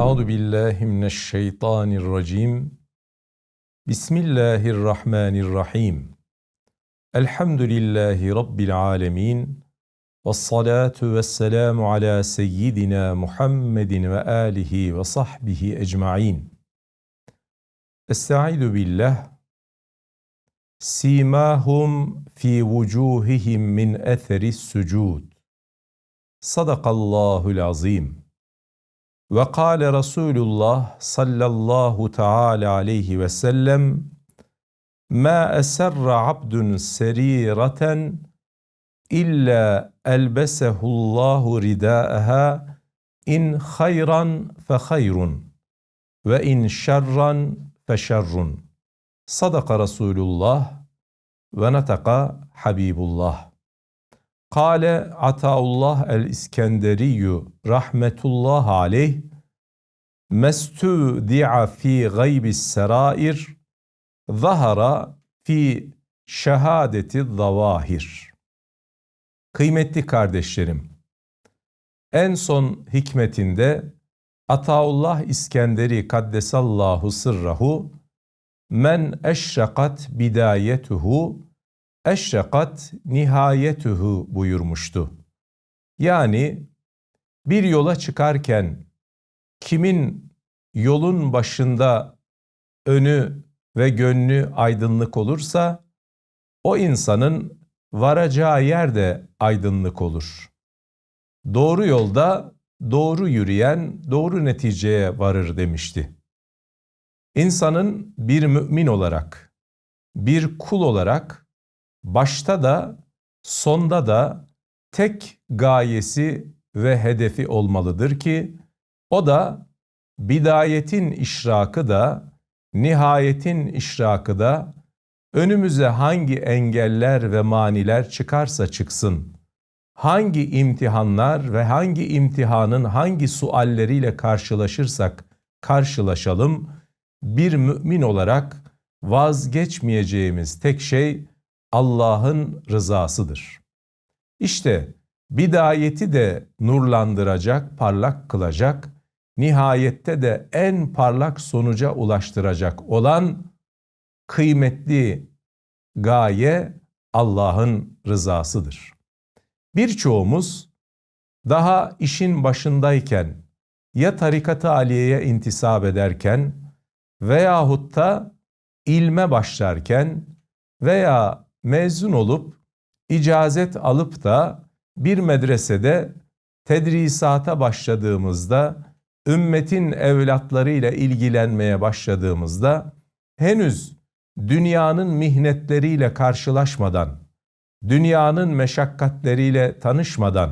Euzu billahi mineşşeytanirracim. Bismillahirrahmanirrahim. Elhamdülillahi rabbil alamin. Ves salatu vesselamu ala seyyidina Muhammedin ve alihi ve sahbihi ecmaîn. Estaizu billah. Simahum fi vucuhihim min etheris sucud. Sadakallahul azim. Ve kâle Resulullah sallallahu teâlâ aleyhi ve sellem Ma eserra abdun serireten illa elbesehullahu ridâeha in hayran fe hayrun ve in şerran fe şerrun. Sadaka Resulullah ve nataka Habibullah. Kale Ataullah el-İskenderiyyu rahmetullah aleyh mestudi'a fi gaybis serair zahara fi şehadeti zavahir. Kıymetli kardeşlerim, en son hikmetinde Ataullah İskenderi kaddesallahu sırrahu men eşrakat bidayetuhu eşrakat nihayetuhu buyurmuştu. Yani bir yola çıkarken kimin yolun başında önü ve gönlü aydınlık olursa o insanın varacağı yer de aydınlık olur. Doğru yolda doğru yürüyen doğru neticeye varır demişti. İnsanın bir mümin olarak, bir kul olarak başta da sonda da tek gayesi ve hedefi olmalıdır ki o da bidayetin işrakı da nihayetin işrakı da önümüze hangi engeller ve maniler çıkarsa çıksın, hangi imtihanlar ve hangi imtihanın hangi sualleriyle karşılaşırsak karşılaşalım, bir mümin olarak vazgeçmeyeceğimiz tek şey Allah'ın rızasıdır. İşte bidayeti de nurlandıracak, parlak kılacak, nihayette de en parlak sonuca ulaştıracak olan kıymetli gaye Allah'ın rızasıdır. Birçoğumuz daha işin başındayken ya tarikat-ı aliyeye intisap ederken veyahut da ilme başlarken veya mezun olup icazet alıp da bir medresede tedrisata başladığımızda ümmetin evlatlarıyla ilgilenmeye başladığımızda henüz dünyanın mihnetleriyle karşılaşmadan, dünyanın meşakkatleriyle tanışmadan,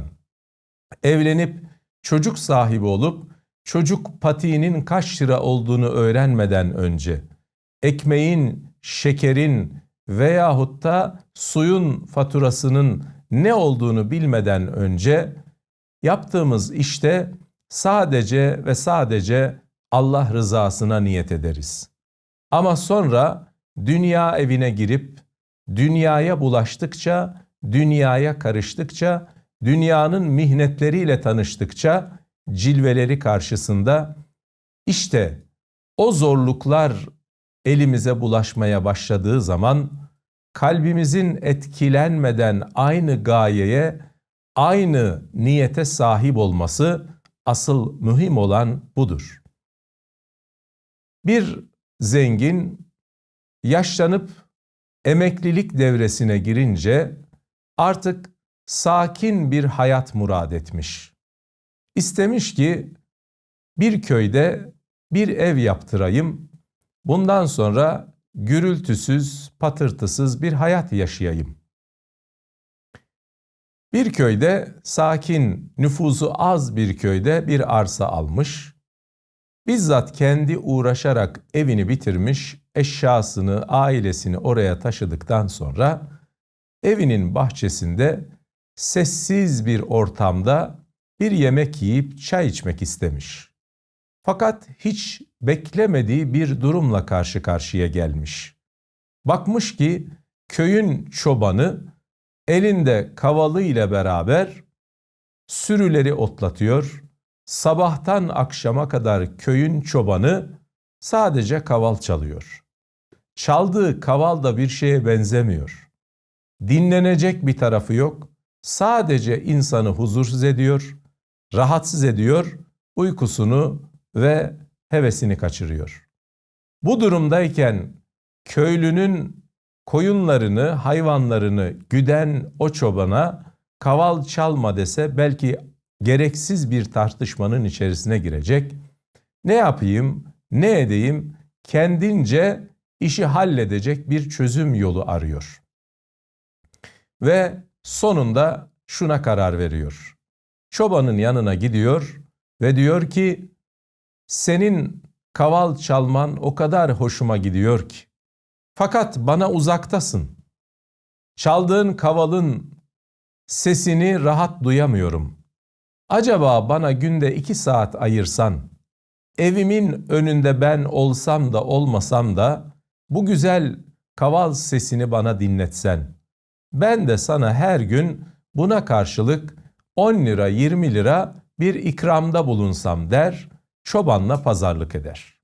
evlenip çocuk sahibi olup çocuk patiğinin kaç lira olduğunu öğrenmeden önce, ekmeğin, şekerin veyahut da suyun faturasının ne olduğunu bilmeden önce yaptığımız işte sadece ve sadece Allah rızasına niyet ederiz. Ama sonra dünya evine girip dünyaya bulaştıkça, dünyaya karıştıkça, dünyanın mihnetleriyle tanıştıkça cilveleri karşısında işte o zorluklar elimize bulaşmaya başladığı zaman kalbimizin etkilenmeden aynı gayeye, aynı niyete sahip olması asıl mühim olan budur. Bir zengin yaşlanıp emeklilik devresine girince artık sakin bir hayat murad etmiş. İstemiş ki bir köyde bir ev yaptırayım. Bundan sonra gürültüsüz, patırtısız bir hayat yaşayayım. Bir köyde sakin, nüfuzu az bir köyde bir arsa almış. Bizzat kendi uğraşarak evini bitirmiş, eşyasını, ailesini oraya taşıdıktan sonra evinin bahçesinde sessiz bir ortamda bir yemek yiyip çay içmek istemiş. Fakat hiç beklemediği bir durumla karşı karşıya gelmiş. Bakmış ki köyün çobanı elinde kavalı ile beraber sürüleri otlatıyor, sabahtan akşama kadar köyün çobanı sadece kaval çalıyor. Çaldığı kaval da bir şeye benzemiyor. Dinlenecek bir tarafı yok. Sadece insanı huzursuz ediyor, rahatsız ediyor, uykusunu ve hevesini kaçırıyor. Bu durumdayken köylünün koyunlarını, hayvanlarını güden o çobana kaval çalma dese belki gereksiz bir tartışmanın içerisine girecek. Ne yapayım, ne edeyim kendince işi halledecek bir çözüm yolu arıyor. Ve sonunda şuna karar veriyor. Çobanın yanına gidiyor ve diyor ki senin kaval çalman o kadar hoşuma gidiyor ki. Fakat bana uzaktasın. Çaldığın kavalın sesini rahat duyamıyorum. Acaba bana günde iki saat ayırsan, evimin önünde ben olsam da olmasam da bu güzel kaval sesini bana dinletsen, ben de sana her gün buna karşılık 10 lira 20 lira bir ikramda bulunsam der, çobanla pazarlık eder.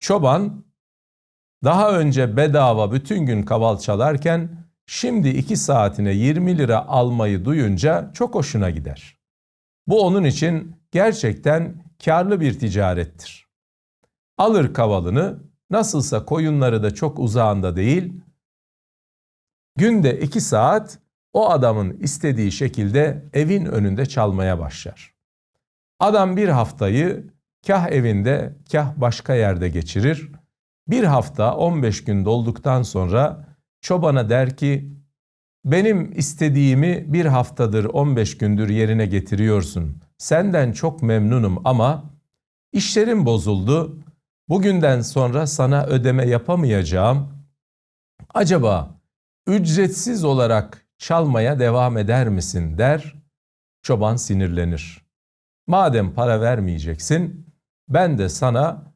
Çoban daha önce bedava bütün gün kaval çalarken şimdi iki saatine 20 lira almayı duyunca çok hoşuna gider. Bu onun için gerçekten karlı bir ticarettir. Alır kavalını, nasılsa koyunları da çok uzağında değil, günde iki saat o adamın istediği şekilde evin önünde çalmaya başlar. Adam bir haftayı kah evinde kah başka yerde geçirir. Bir hafta 15 gün dolduktan sonra çobana der ki benim istediğimi bir haftadır 15 gündür yerine getiriyorsun. Senden çok memnunum ama işlerim bozuldu. Bugünden sonra sana ödeme yapamayacağım. Acaba ücretsiz olarak çalmaya devam eder misin der. Çoban sinirlenir. Madem para vermeyeceksin, ben de sana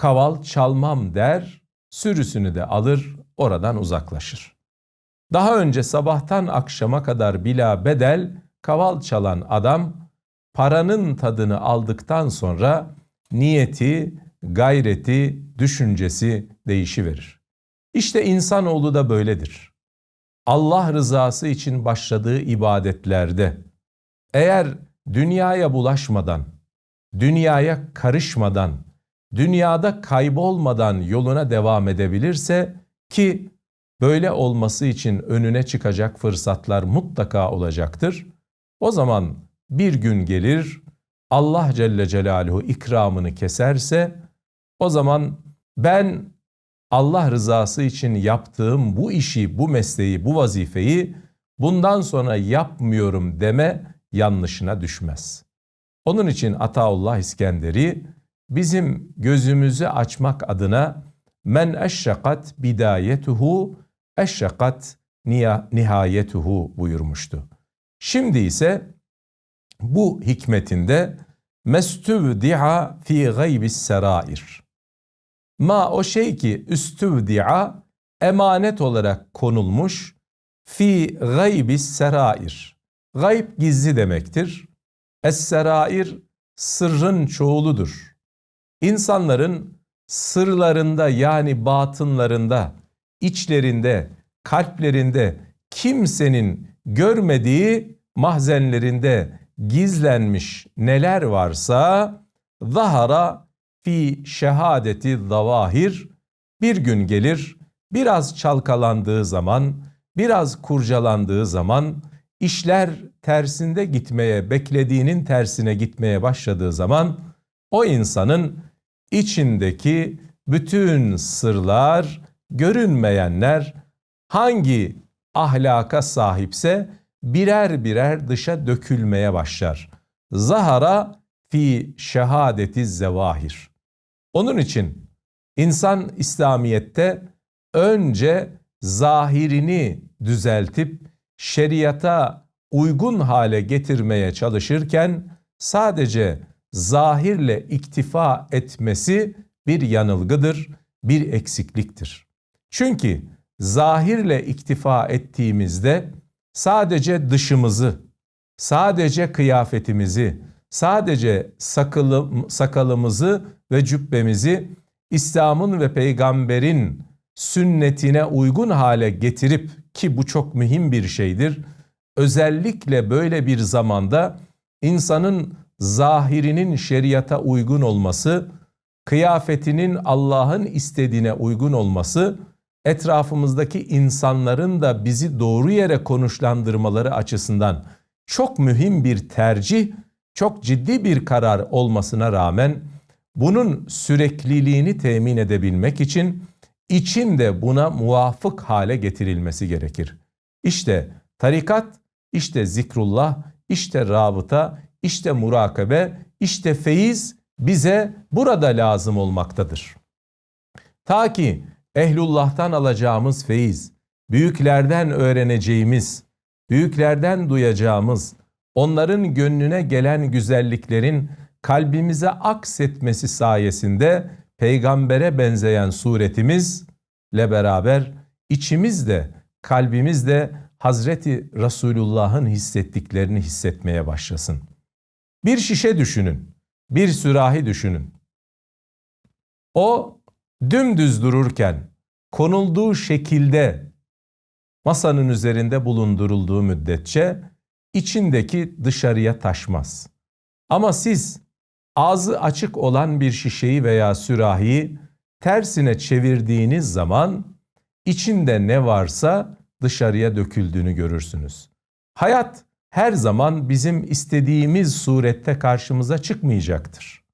kaval çalmam der, sürüsünü de alır, oradan uzaklaşır. Daha önce sabahtan akşama kadar bila bedel kaval çalan adam paranın tadını aldıktan sonra niyeti, gayreti, düşüncesi değişiverir. İşte insanoğlu da böyledir. Allah rızası için başladığı ibadetlerde eğer dünyaya bulaşmadan, dünyaya karışmadan, dünyada kaybolmadan yoluna devam edebilirse ki böyle olması için önüne çıkacak fırsatlar mutlaka olacaktır. O zaman bir gün gelir Allah Celle Celaluhu ikramını keserse o zaman ben Allah rızası için yaptığım bu işi, bu mesleği, bu vazifeyi bundan sonra yapmıyorum deme yanlışına düşmez. Onun için Ataullah İskenderi bizim gözümüzü açmak adına men eşşakat bidayetuhu eşşakat nihayetuhu buyurmuştu. Şimdi ise bu hikmetinde mestüvdi'a fi gaybis serair. Ma o şey ki üstüvdi'a emanet olarak konulmuş fi gaybis serair. Gayb gizli demektir. Es-serair sırrın çoğuludur. İnsanların sırlarında yani batınlarında, içlerinde, kalplerinde kimsenin görmediği mahzenlerinde gizlenmiş neler varsa zahara fi şehadeti zavahir bir gün gelir biraz çalkalandığı zaman biraz kurcalandığı zaman işler tersinde gitmeye beklediğinin tersine gitmeye başladığı zaman o insanın içindeki bütün sırlar görünmeyenler hangi ahlaka sahipse birer birer dışa dökülmeye başlar. Zahara fi şehadeti zevahir. Onun için insan İslamiyet'te önce zahirini düzeltip şeriata uygun hale getirmeye çalışırken sadece zahirle iktifa etmesi bir yanılgıdır, bir eksikliktir. Çünkü zahirle iktifa ettiğimizde sadece dışımızı, sadece kıyafetimizi, sadece sakalım, sakalımızı ve cübbemizi İslam'ın ve peygamberin sünnetine uygun hale getirip ki bu çok mühim bir şeydir. Özellikle böyle bir zamanda insanın zahirinin şeriata uygun olması, kıyafetinin Allah'ın istediğine uygun olması, etrafımızdaki insanların da bizi doğru yere konuşlandırmaları açısından çok mühim bir tercih, çok ciddi bir karar olmasına rağmen bunun sürekliliğini temin edebilmek için için de buna muvafık hale getirilmesi gerekir. İşte tarikat, işte zikrullah, işte rabıta, işte murakabe, işte feyiz bize burada lazım olmaktadır. Ta ki ehlullah'tan alacağımız feyiz, büyüklerden öğreneceğimiz, büyüklerden duyacağımız, onların gönlüne gelen güzelliklerin kalbimize aksetmesi sayesinde peygambere benzeyen suretimizle beraber içimizde, kalbimizde Hazreti Resulullah'ın hissettiklerini hissetmeye başlasın. Bir şişe düşünün, bir sürahi düşünün. O dümdüz dururken konulduğu şekilde masanın üzerinde bulundurulduğu müddetçe içindeki dışarıya taşmaz. Ama siz ağzı açık olan bir şişeyi veya sürahiyi tersine çevirdiğiniz zaman içinde ne varsa dışarıya döküldüğünü görürsünüz. Hayat her zaman bizim istediğimiz surette karşımıza çıkmayacaktır.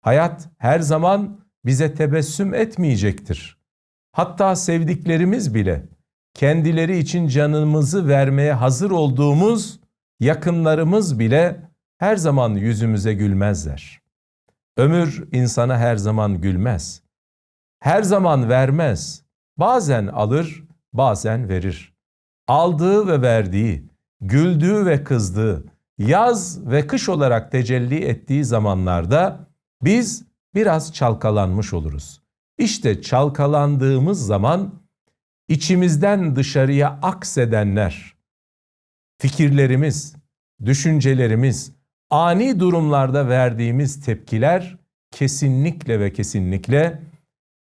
Hayat her zaman bize tebessüm etmeyecektir. Hatta sevdiklerimiz bile kendileri için canımızı vermeye hazır olduğumuz yakınlarımız bile her zaman yüzümüze gülmezler. Ömür insana her zaman gülmez. Her zaman vermez. Bazen alır, bazen verir. Aldığı ve verdiği, güldüğü ve kızdığı, yaz ve kış olarak tecelli ettiği zamanlarda biz biraz çalkalanmış oluruz. İşte çalkalandığımız zaman içimizden dışarıya aksedenler, fikirlerimiz, düşüncelerimiz, ani durumlarda verdiğimiz tepkiler kesinlikle ve kesinlikle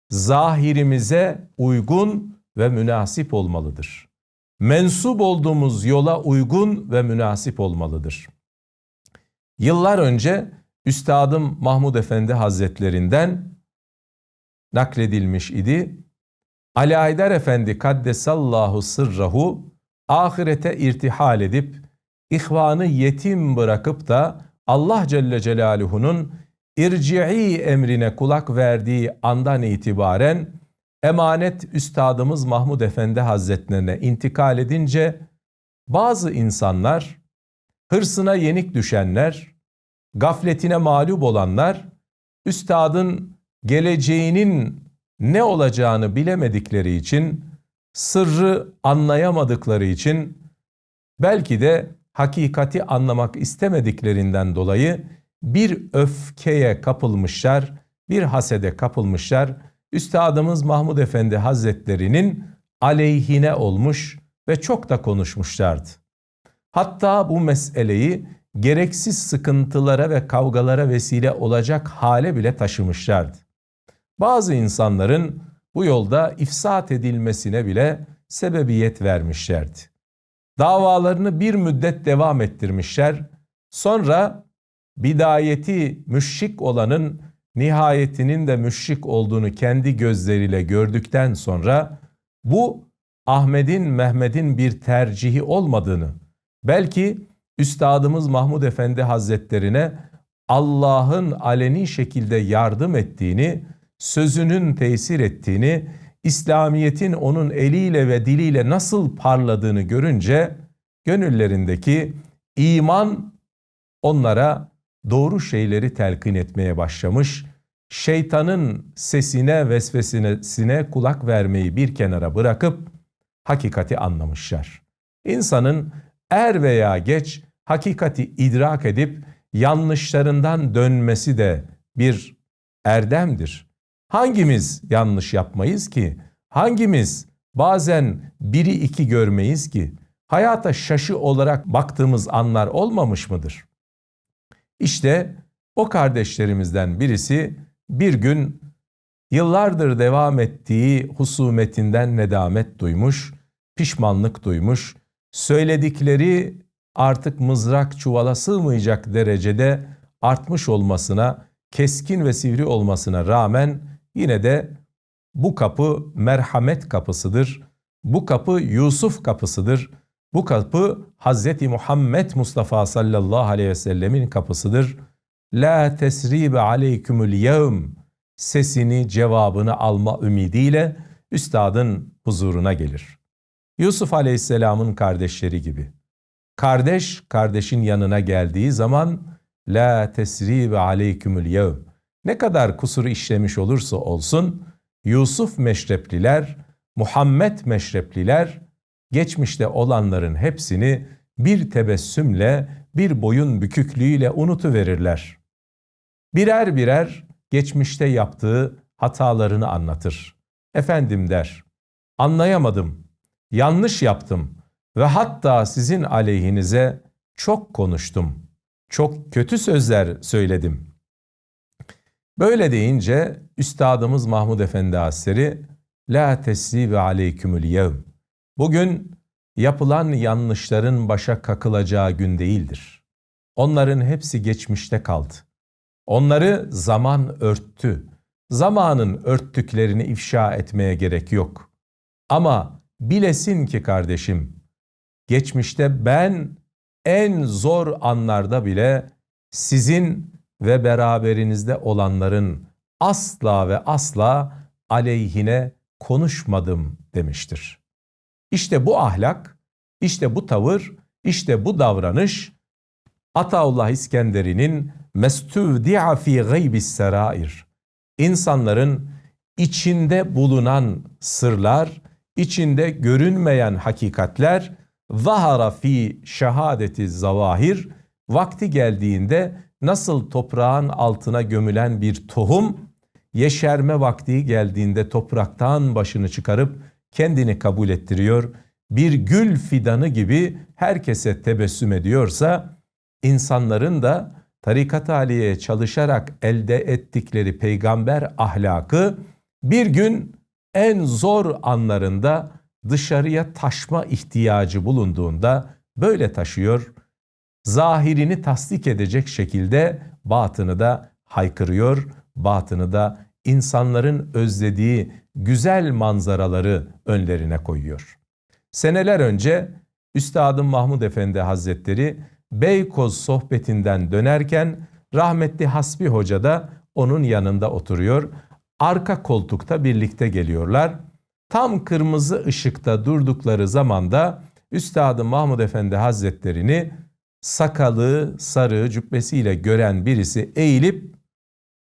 zahirimize uygun ve münasip olmalıdır. Mensup olduğumuz yola uygun ve münasip olmalıdır. Yıllar önce Üstadım Mahmud Efendi Hazretlerinden nakledilmiş idi. Ali Aydar Efendi Kaddesallahu sırrahu ahirete irtihal edip ihvanı yetim bırakıp da Allah Celle Celaluhu'nun irci'i emrine kulak verdiği andan itibaren emanet üstadımız Mahmud Efendi Hazretlerine intikal edince bazı insanlar hırsına yenik düşenler, gafletine mağlup olanlar üstadın geleceğinin ne olacağını bilemedikleri için, sırrı anlayamadıkları için belki de hakikati anlamak istemediklerinden dolayı bir öfkeye kapılmışlar, bir hasede kapılmışlar. Üstadımız Mahmud Efendi Hazretlerinin aleyhine olmuş ve çok da konuşmuşlardı. Hatta bu meseleyi gereksiz sıkıntılara ve kavgalara vesile olacak hale bile taşımışlardı. Bazı insanların bu yolda ifsat edilmesine bile sebebiyet vermişlerdi. Davalarını bir müddet devam ettirmişler. Sonra bidayeti müşrik olanın nihayetinin de müşrik olduğunu kendi gözleriyle gördükten sonra bu Ahmet'in Mehmet'in bir tercihi olmadığını belki Üstadımız Mahmud Efendi Hazretlerine Allah'ın aleni şekilde yardım ettiğini, sözünün tesir ettiğini, İslamiyet'in onun eliyle ve diliyle nasıl parladığını görünce gönüllerindeki iman onlara doğru şeyleri telkin etmeye başlamış. Şeytanın sesine, vesvesine kulak vermeyi bir kenara bırakıp hakikati anlamışlar. İnsanın er veya geç hakikati idrak edip yanlışlarından dönmesi de bir erdemdir. Hangimiz yanlış yapmayız ki? Hangimiz bazen biri iki görmeyiz ki? Hayata şaşı olarak baktığımız anlar olmamış mıdır? İşte o kardeşlerimizden birisi bir gün yıllardır devam ettiği husumetinden nedamet duymuş, pişmanlık duymuş, söyledikleri artık mızrak çuvala sığmayacak derecede artmış olmasına, keskin ve sivri olmasına rağmen yine de bu kapı merhamet kapısıdır. Bu kapı Yusuf kapısıdır. Bu kapı Hazreti Muhammed Mustafa sallallahu aleyhi ve sellemin kapısıdır. La tesribe aleykümül yevm sesini cevabını alma ümidiyle üstadın huzuruna gelir. Yusuf aleyhisselamın kardeşleri gibi. Kardeş kardeşin yanına geldiği zaman la tesribe aleykümül yevm ne kadar kusuru işlemiş olursa olsun Yusuf meşrepliler, Muhammed meşrepliler geçmişte olanların hepsini bir tebessümle, bir boyun büküklüğüyle unutuverirler. Birer birer geçmişte yaptığı hatalarını anlatır. Efendim der, anlayamadım, yanlış yaptım ve hatta sizin aleyhinize çok konuştum. Çok kötü sözler söyledim. Böyle deyince Üstadımız Mahmud Efendi Hazretleri La tesribe aleykümül yevm. Bugün yapılan yanlışların başa kakılacağı gün değildir. Onların hepsi geçmişte kaldı. Onları zaman örttü. Zamanın örttüklerini ifşa etmeye gerek yok. Ama bilesin ki kardeşim, geçmişte ben en zor anlarda bile sizin ve beraberinizde olanların asla ve asla aleyhine konuşmadım demiştir. İşte bu ahlak, işte bu tavır, işte bu davranış Ataullah İskenderi'nin mestuvdi'a fi gaybis serair. İnsanların içinde bulunan sırlar, içinde görünmeyen hakikatler zahara fi şehadeti zavahir vakti geldiğinde nasıl toprağın altına gömülen bir tohum yeşerme vakti geldiğinde topraktan başını çıkarıp kendini kabul ettiriyor. Bir gül fidanı gibi herkese tebessüm ediyorsa insanların da tarikat aliyeye çalışarak elde ettikleri peygamber ahlakı bir gün en zor anlarında dışarıya taşma ihtiyacı bulunduğunda böyle taşıyor. Zahirini tasdik edecek şekilde batını da haykırıyor, batını da insanların özlediği güzel manzaraları önlerine koyuyor. Seneler önce Üstadım Mahmud Efendi Hazretleri Beykoz sohbetinden dönerken rahmetli Hasbi Hoca da onun yanında oturuyor. Arka koltukta birlikte geliyorlar. Tam kırmızı ışıkta durdukları zamanda Üstadım Mahmud Efendi Hazretlerini sakalı, sarı cübbesiyle gören birisi eğilip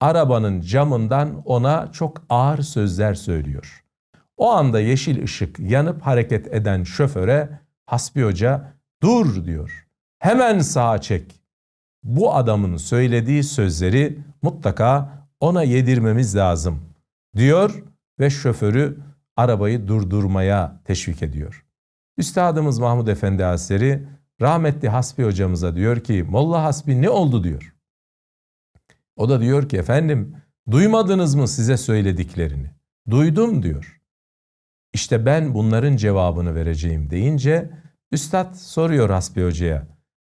arabanın camından ona çok ağır sözler söylüyor. O anda yeşil ışık yanıp hareket eden şoföre Hasbi Hoca dur diyor. Hemen sağa çek. Bu adamın söylediği sözleri mutlaka ona yedirmemiz lazım diyor ve şoförü arabayı durdurmaya teşvik ediyor. Üstadımız Mahmud Efendi Hazretleri rahmetli Hasbi hocamıza diyor ki Molla Hasbi ne oldu diyor. O da diyor ki efendim duymadınız mı size söylediklerini? Duydum diyor. İşte ben bunların cevabını vereceğim deyince Üstad soruyor Hasbi Hoca'ya.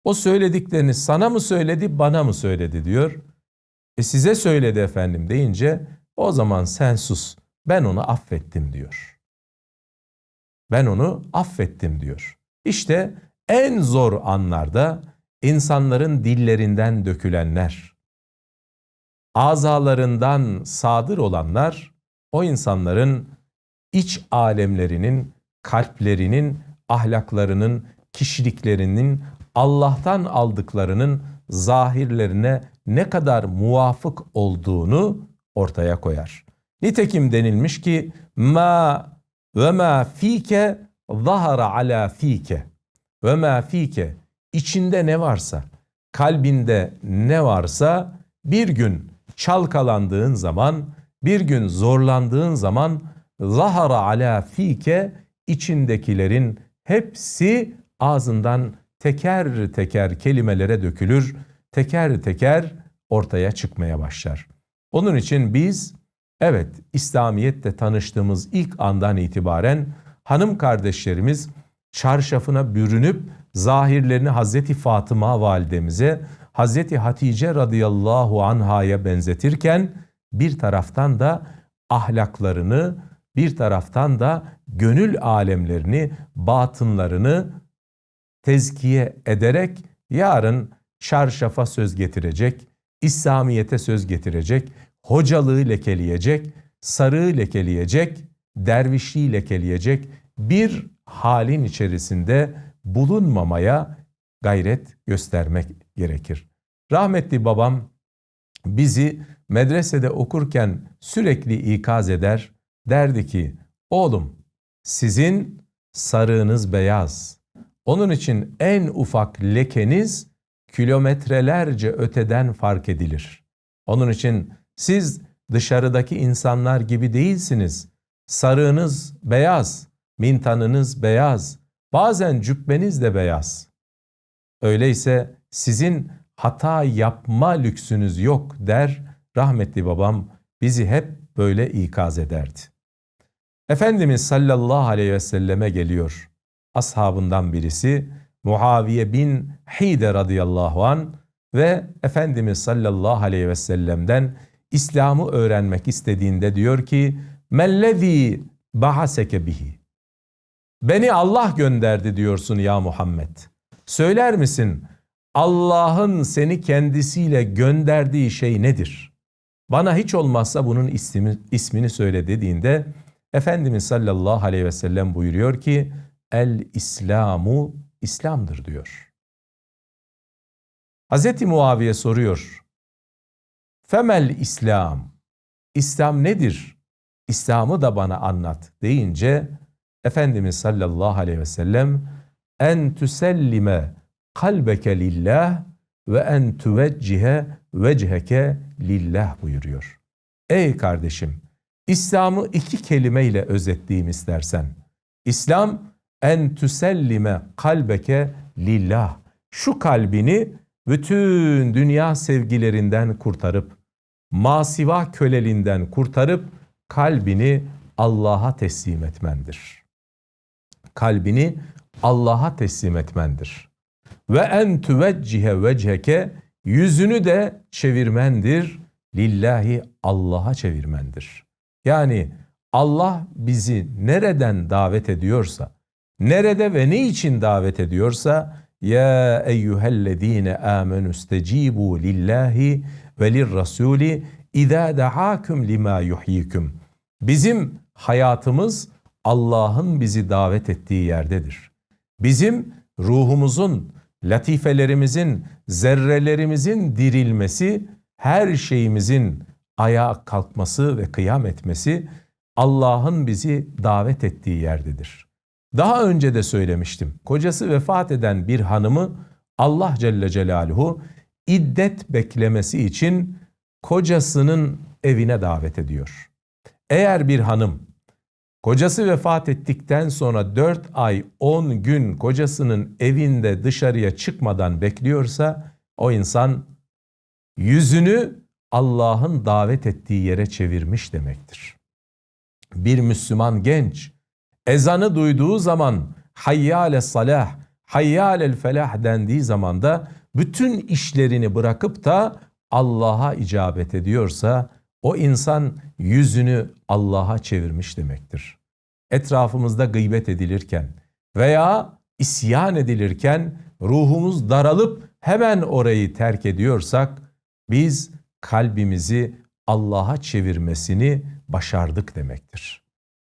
O söylediklerini sana mı söyledi bana mı söyledi diyor. E size söyledi efendim deyince o zaman sen sus ben onu affettim diyor. Ben onu affettim diyor. İşte en zor anlarda insanların dillerinden dökülenler, azalarından sadır olanlar o insanların iç alemlerinin, kalplerinin, ahlaklarının, kişiliklerinin Allah'tan aldıklarının zahirlerine ne kadar muvafık olduğunu ortaya koyar. Nitekim denilmiş ki ma ve ma fike zahara ala fike ve ma fike içinde ne varsa, kalbinde ne varsa bir gün çalkalandığın zaman, bir gün zorlandığın zaman zahara ala fike içindekilerin hepsi ağzından teker teker kelimelere dökülür teker teker ortaya çıkmaya başlar. Onun için biz evet İslamiyet'te tanıştığımız ilk andan itibaren hanım kardeşlerimiz çarşafına bürünüp zahirlerini Hazreti Fatıma validemize, Hazreti Hatice radıyallahu anhaya benzetirken bir taraftan da ahlaklarını, bir taraftan da gönül alemlerini, batınlarını tezkiye ederek yarın çarşafa söz getirecek, İslamiyete söz getirecek, hocalığı lekeleyecek, sarığı lekeleyecek, dervişliği lekeleyecek bir halin içerisinde bulunmamaya gayret göstermek gerekir. Rahmetli babam bizi medresede okurken sürekli ikaz eder, derdi ki, oğlum sizin sarığınız beyaz. Onun için en ufak lekeniz kilometrelerce öteden fark edilir. Onun için siz dışarıdaki insanlar gibi değilsiniz. Sarığınız beyaz, mintanınız beyaz, bazen cübbeniz de beyaz. Öyleyse sizin hata yapma lüksünüz yok der rahmetli babam bizi hep böyle ikaz ederdi. Efendimiz sallallahu aleyhi ve selleme geliyor. Ashabından birisi Muaviye bin Hide radıyallahu an ve Efendimiz sallallahu aleyhi ve sellem'den İslam'ı öğrenmek istediğinde diyor ki mellezî bahaseke bihi. Beni Allah gönderdi diyorsun ya Muhammed. Söyler misin Allah'ın seni kendisiyle gönderdiği şey nedir? Bana hiç olmazsa bunun ismi, ismini söyle dediğinde Efendimiz sallallahu aleyhi ve sellem buyuruyor ki El İslamu İslam'dır diyor. Hz. Muaviye soruyor. Femel İslam. İslam nedir? İslam'ı da bana anlat deyince Efendimiz sallallahu aleyhi ve sellem en tüsellime kalbeke lillah ve en tüveccihe vecheke lillah buyuruyor. Ey kardeşim, İslam'ı iki kelimeyle özetleyeyim istersen. İslam en tüsellime kalbeke lillah. Şu kalbini bütün dünya sevgilerinden kurtarıp, masiva köleliğinden kurtarıp kalbini Allah'a teslim etmendir. Kalbini Allah'a teslim etmendir. Ve en tüveccihe vecheke yüzünü de çevirmendir. Lillahi Allah'a çevirmendir. Yani Allah bizi nereden davet ediyorsa, nerede ve ne için davet ediyorsa ya eyyühellezine amenu istecibu lillahi ve lirrasuli idâ da'akum lima yuhyikum. Bizim hayatımız Allah'ın bizi davet ettiği yerdedir. Bizim ruhumuzun, latifelerimizin, zerrelerimizin dirilmesi, her şeyimizin ayağa kalkması ve kıyam etmesi Allah'ın bizi davet ettiği yerdedir. Daha önce de söylemiştim. Kocası vefat eden bir hanımı Allah Celle Celaluhu iddet beklemesi için kocasının evine davet ediyor. Eğer bir hanım kocası vefat ettikten sonra 4 ay 10 gün kocasının evinde dışarıya çıkmadan bekliyorsa o insan yüzünü Allah'ın davet ettiği yere çevirmiş demektir. Bir Müslüman genç ezanı duyduğu zaman hayyâle salah, hayyâlel felah dendiği zaman da bütün işlerini bırakıp da Allah'a icabet ediyorsa o insan yüzünü Allah'a çevirmiş demektir. Etrafımızda gıybet edilirken veya isyan edilirken ruhumuz daralıp hemen orayı terk ediyorsak biz kalbimizi Allah'a çevirmesini başardık demektir.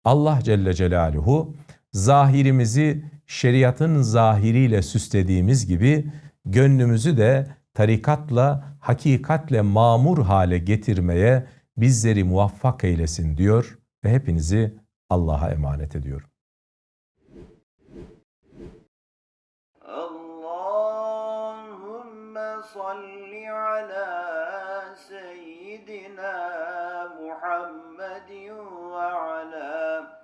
Allah Celle Celaluhu zahirimizi şeriatın zahiriyle süslediğimiz gibi gönlümüzü de tarikatla, hakikatle mamur hale getirmeye bizleri muvaffak eylesin diyor ve hepinizi Allah'a emanet ediyorum. Allahümme salli ala seyyidina Muhammedin ve ala